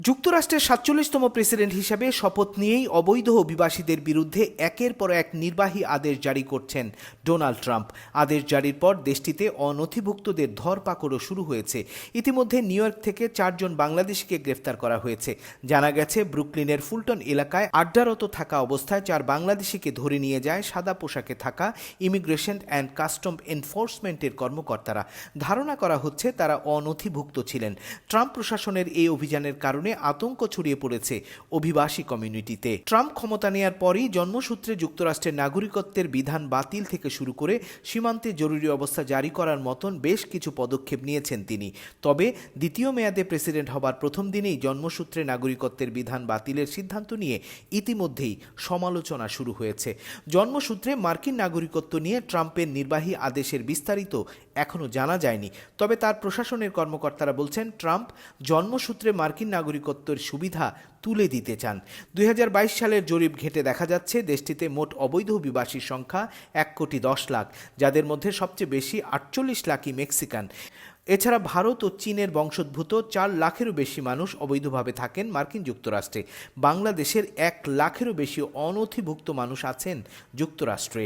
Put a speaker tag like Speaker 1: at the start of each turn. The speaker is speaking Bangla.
Speaker 1: যুক্তরাষ্ট্রের সাতচল্লিশতম প্রেসিডেন্ট হিসেবে শপথ নিয়েই অবৈধ অভিবাসীদের বিরুদ্ধে একের পর এক নির্বাহী আদেশ জারি করছেন ডোনাল্ড ট্রাম্প। আদেশ জারির পর দেশটিতে অনথিভুক্তদের ধরপাকড়ও শুরু হয়েছে। ইতিমধ্যে নিউ ইয়র্ক থেকে চারজন বাংলাদেশিকে গ্রেফতার করা হয়েছে। জানা গেছে, ব্রুকলিনের ফুলটন এলাকায় আড্ডারত থাকা অবস্থায় চার বাংলাদেশিকে ধরে নিয়ে যায় সাদা পোশাকে থাকা ইমিগ্রেশন অ্যান্ড কাস্টম এনফোর্সমেন্টের কর্মকর্তারা। ধারণা করা হচ্ছে, তারা অনথিভুক্ত ছিলেন। ট্রাম্প প্রশাসনের এই অভিযানের কারণে আতঙ্ক ছড়িয়ে পড়েছে অভিবাসী কমিউনিটিতে। ট্রাম্প ক্ষমতা নেয়ার পরই জন্মসূত্রে যুক্তরাষ্ট্রের নাগরিকত্বের বিধান বাতিল থেকে শুরু করে সীমান্তে জরুরি অবস্থা জারি করার মতন বেশ কিছু পদক্ষেপ নিয়েছেন তিনি। তবে দ্বিতীয় মেয়াদে প্রেসিডেন্ট হবার প্রথম দিনেই জন্মসূত্রে নাগরিকত্বের বিধান বাতিলের সিদ্ধান্ত নিয়ে ইতিমধ্যেই সমালোচনা শুরু হয়েছে। জন্মসূত্রে মার্কিন নাগরিকত্ব নিয়ে ট্রাম্পের নির্বাহী আদেশের বিস্তারিত এখনও জানা যায়নি। তবে তার প্রশাসনের কর্মকর্তারা বলছেন, ট্রাম্প জন্মসূত্রে মার্কিন নাগরিকত্বের সুবিধা তুলে দিতে চান। দুই হাজার বাইশ সালের জরিপ ঘেঁটে দেখা যাচ্ছে, দেশটিতে মোট অবৈধ অভিবাসীর সংখ্যা এক কোটি দশ লাখ, যাদের মধ্যে সবচেয়ে বেশি আটচল্লিশ লাখই মেক্সিকান। এছাড়া ভারত ও চীনের বংশোদ্ভূত চার লাখেরও বেশি মানুষ অবৈধভাবে থাকেন মার্কিন যুক্তরাষ্ট্রে। বাংলাদেশের এক লাখেরও বেশি অনথিভুক্ত মানুষ আছেন যুক্তরাষ্ট্রে।